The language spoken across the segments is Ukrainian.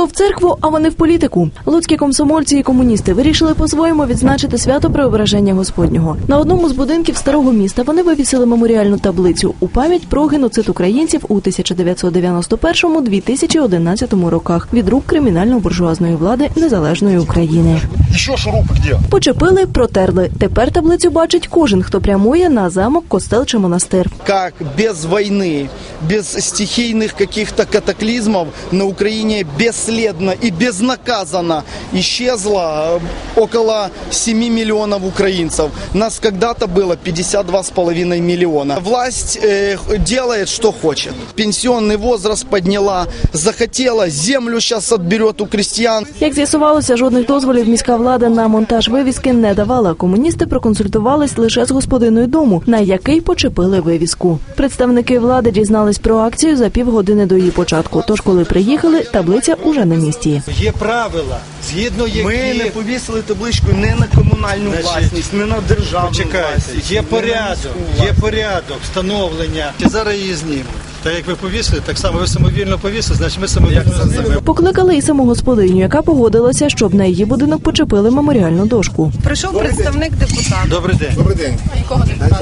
Хто в церкву, а вони в політику. Луцькі комсомольці і комуністи вирішили по-своєму відзначити свято Преображення Господнього. На одному з будинків старого міста вони вивісили меморіальну таблицю у пам'ять про геноцид українців у 1991-2011 роках від рук кримінально-буржуазної влади незалежної України. Еще шурупы где? Почепили, протерли. Тепер таблицю бачить кожен, хто прямує на замок, костел чи монастир. как без войны, без стихийных каких-то катаклизмов на Украине бесследно и безнаказанно исчезло э, около 7 миллионов украинцев. Нас когда-то было 52,5 миллиона. Власть э, делает, что хочет. Пенсионный возраст подняла, захотела, землю сейчас отберет у крестьян. Як з'ясувалося, жодних дозволів міська влада на монтаж вивіски не давала. Комуністи проконсультувались лише з господиною дому, на який почепили вивіску. Представники влади дізнались про акцію за півгодини до її початку. Тож, коли приїхали, таблиця уже на місці. Є правила, згідно яких... Ми не повісили табличку не на комунальну Значить, власність, не на державну Почекайте, власність. є порядок, є порядок встановлення. Зараз її знімуть. Так як ви повісили, так само ви самовільно повісили, значить ми самовільно знімемо. Покликали і саму господиню, яка погодилася, щоб на її будинок почепили меморіальну дошку. Прийшов представник депутата, Добрий день. Добрый день.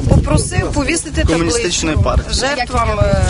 попросив повісити Комуністичної партії. жертвам, е,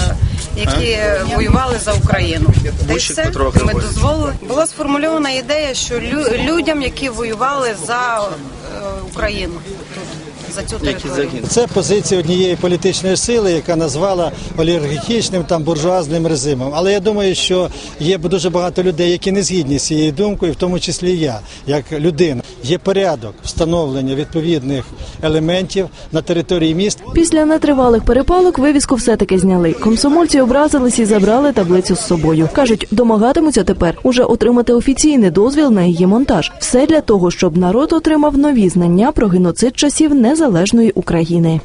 які воювали за Україну. Та й все ми дозволили. Була сформульована ідея, що лю- людям, які воювали за е, Україну тут, за цю територію. Це позиція однієї політичної сили, яка назвала олігархічним там буржуазним режимом. Але я думаю, що є дуже багато людей, які не згідні з цією думкою, в тому числі і я, як людина. Є порядок встановлення відповідних елементів на території міст. Після нетривалих перепалок вивіску все-таки зняли. Комсомольці образились і забрали таблицю з собою. кажуть, домагатимуться тепер уже отримати офіційний дозвіл на її монтаж. Все для того, щоб народ отримав нові знання про геноцид часів незалежної України.